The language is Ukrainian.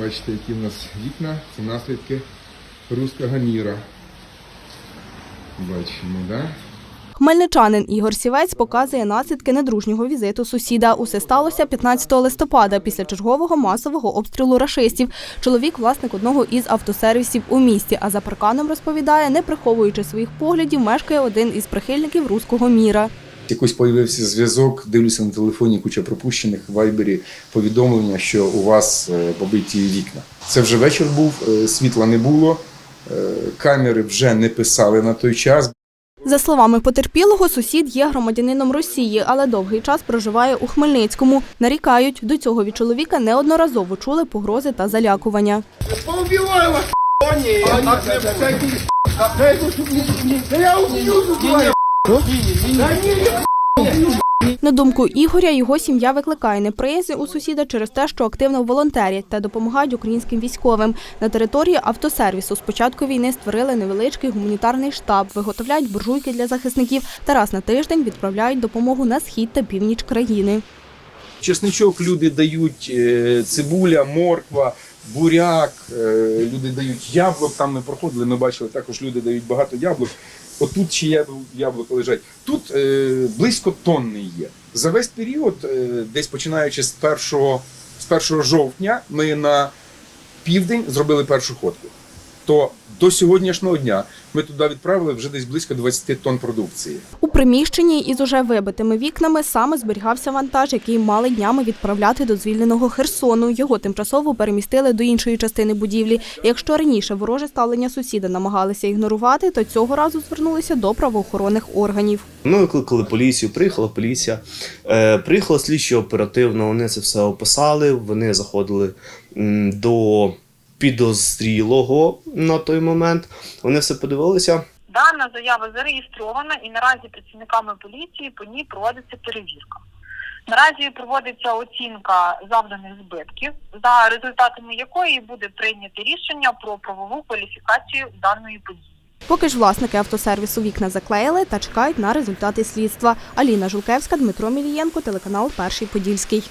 Бачите, які в нас вікна, це наслідки руського міра. Бачимо, так? Да? Хмельничанин Ігор Сівець показує наслідки недружнього візиту сусіда. Усе сталося 15 листопада після чергового масового обстрілу рашистів. Чоловік власник одного із автосервісів у місті. А за парканом розповідає, не приховуючи своїх поглядів, мешкає один із прихильників руського міра. Якось появився зв'язок, дивлюся на телефоні, куча пропущених в вайбері повідомлення, що у вас е, побиті вікна. Це вже вечір був, е, світла не було, е, камери вже не писали на той час. За словами потерпілого, сусід є громадянином Росії, але довгий час проживає у Хмельницькому. Нарікають, до цього від чоловіка неодноразово чули погрози та залякування. Поубиваю вас, а не, не, да я не, убью На думку Ігоря, його сім'я викликає неприязні у сусіда через те, що активно волонтерять та допомагають українським військовим. На території автосервісу з початку війни створили невеличкий гуманітарний штаб, виготовляють буржуйки для захисників та раз на тиждень відправляють допомогу на схід та північ країни. Чесничок люди дають, е, цибуля, морква, буряк, е, люди дають яблук. Там ми проходили, ми бачили також люди дають багато яблук. Отут ще ябл- яблука лежать. Тут е, близько тонни є. За весь період, е, десь починаючи з 1, з 1 жовтня, ми на південь зробили першу ходку. То до сьогоднішнього дня ми туди відправили вже десь близько 20 тонн продукції. У приміщенні із уже вибитими вікнами саме зберігався вантаж, який мали днями відправляти до звільненого Херсону. Його тимчасово перемістили до іншої частини будівлі. Якщо раніше вороже ставлення сусіда намагалися ігнорувати, то цього разу звернулися до правоохоронних органів. Ми викликали поліцію, приїхала поліція. Е, приїхала слідчо оперативно, вони це все описали. Вони заходили до підозрілого на той момент. Вони все подивилися. Дана заява зареєстрована і наразі працівниками поліції по ній проводиться перевірка. Наразі проводиться оцінка завданих збитків, за результатами якої буде прийнято рішення про правову кваліфікацію даної події. Поки ж власники автосервісу вікна заклеїли та чекають на результати слідства. Аліна Жулкевська, Дмитро Мілієнко, телеканал Перший Подільський.